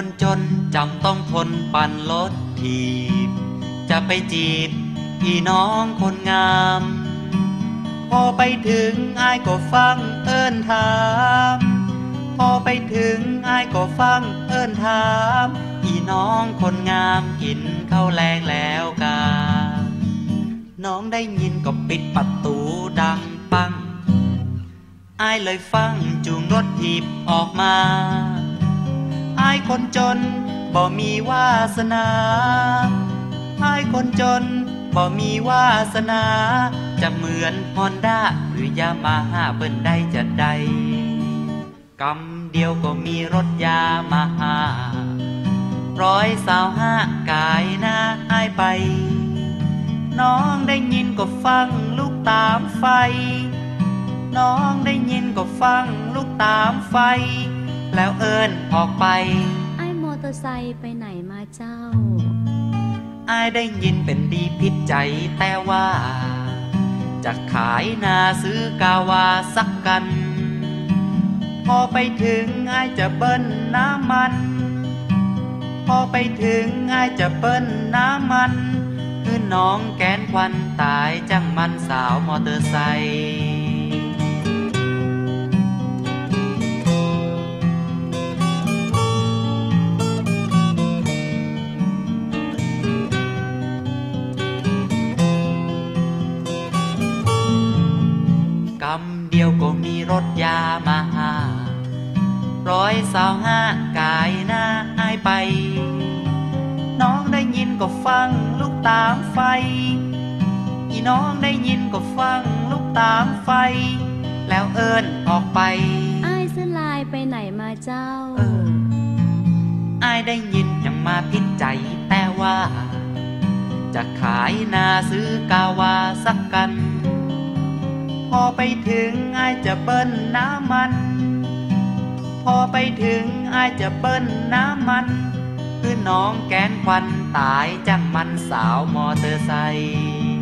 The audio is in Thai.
คนจนจำต้องทนปั่นรถถีบ จะไปจีบพี่น้องคนงาม พอไปถึงอายก็ฟังเอิ้นถาม พอไปถึงอายก็ฟังเอิ้นถาม พี่น้องคนงามกินข้าวแรงแล้วกา น้องได้ยินก็ปิดประตูดังปังอายเลยฟังจูงรถหีบออกมา อายคนจนบ่มีวาสนาอายคนจนบ่มีวาสนา จะเหมือนฮอนด้าหรือยามาฮ่าเบิ้นได้จะได้กำเดียวก็มีรถยามาฮ่าร้อยสาวห้ากายหน้าอายไป น้องได้ยินก็ฟังลูกตามไฟ น้องได้ยินก็ฟังลูกตามไฟ แล้วเอิญออกไป ไอ้มอเตอร์ไซค์ไปไหนมาเจ้า อายได้ยินเป็นดีพิษใจแต่ว่า จะขายนาซื้อกาวาสักกัน พอไปถึงอายจะเบิ้ลน้ำมัน พอไปถึงอายจะเบิ้ลน้ำมันคือน้องแกนควันตายจังมันสาวมอเตอร์ไซค์ ถยามาหาร้อยสาวห้ากายหน้าอายไป น้องได้ยินก็ฟังลูกตามไฟ อีน้องได้ยินก็ฟังลูกตามไฟ แล้วเอิญออกไปไอ้สลายไปไหนมาเจ้าเอออายได้ยินยังมาพิดใจแต่ว่า จะขายนาซื้อกาวาสักกัน พอไปถึงอายจะเบิ้ลน้ำมัน พอไปถึงอายจะเบิ้ลน้ำมัน คือน้องแกนควันตายจังมันสาวมอเตอร์ไซค์